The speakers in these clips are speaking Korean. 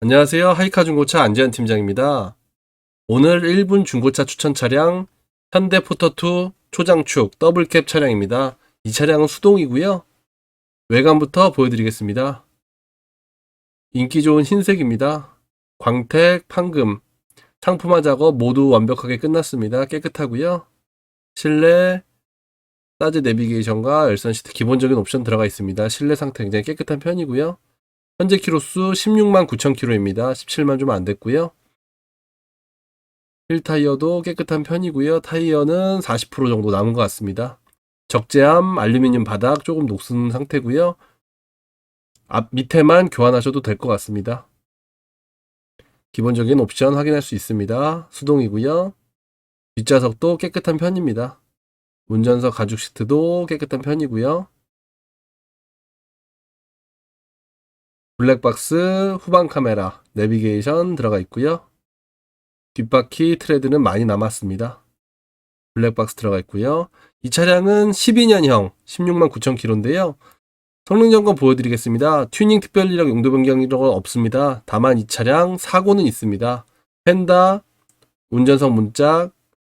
안녕하세요. 하이카 중고차 안재현 팀장입니다. 오늘 1분 중고차 추천 차량 현대 포터2 초장축 더블캡 차량입니다. 이 차량은 수동이고요. 외관부터 보여드리겠습니다. 인기 좋은 흰색입니다. 광택, 판금, 상품화 작업 모두 완벽하게 끝났습니다. 깨끗하고요. 실내 사즈 내비게이션과 열선 시트 기본적인 옵션 들어가 있습니다. 실내 상태 굉장히 깨끗한 편이고요. 현재 키로수 16만 9천 킬로입니다. 17만 좀 안 됐고요. 휠 타이어도 깨끗한 편이고요. 타이어는 40% 정도 남은 것 같습니다. 적재함 알루미늄 바닥 조금 녹슨 상태고요. 앞 밑에만 교환하셔도 될 것 같습니다. 기본적인 옵션 확인할 수 있습니다. 수동이고요. 뒷좌석도 깨끗한 편입니다. 운전석 가죽 시트도 깨끗한 편이고요. 블랙박스 후방 카메라 내비게이션 들어가 있고요. 뒷바퀴 트레드는 많이 남았습니다. 블랙박스 들어가 있고요. 이 차량은 12년형 16만 9천 킬로인데요. 성능 점검 보여드리겠습니다. 튜닝 특별이랑 용도 변경이라고 없습니다. 다만 이 차량 사고는 있습니다. 펜다, 운전석 문짝,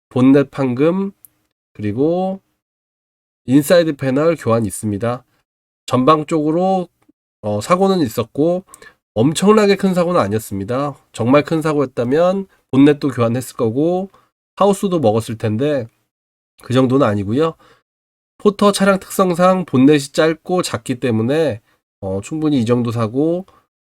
본넷 판금, 그리고 인사이드 패널 교환 있습니다. 전방 쪽으로 어, 사고는 있었고 엄청나게 큰 사고는 아니었습니다. 정말 큰 사고였다면 본넷도 교환했을 거고 하우스도 먹었을 텐데 그 정도는 아니고요. 포터 차량 특성상 본넷이 짧고 작기 때문에 어, 충분히 이 정도 사고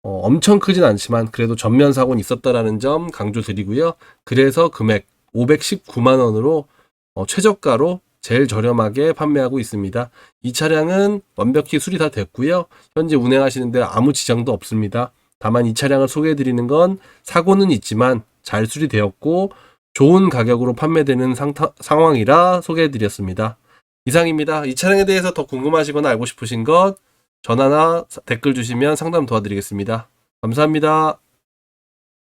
어, 엄청 크진 않지만 그래도 전면 사고는 있었다라는 점 강조드리고요. 그래서 금액 519만 원으로 어, 최저가로 제일 저렴하게 판매하고 있습니다. 이 차량은 완벽히 수리 다 됐고요. 현재 운행하시는데 아무 지장도 없습니다. 다만 이 차량을 소개해드리는 건 사고는 있지만 잘 수리되었고 좋은 가격으로 판매되는 상타, 상황이라 소개해드렸습니다. 이상입니다. 이 차량에 대해서 더 궁금하시거나 알고 싶으신 것 전화나 댓글 주시면 상담 도와드리겠습니다. 감사합니다.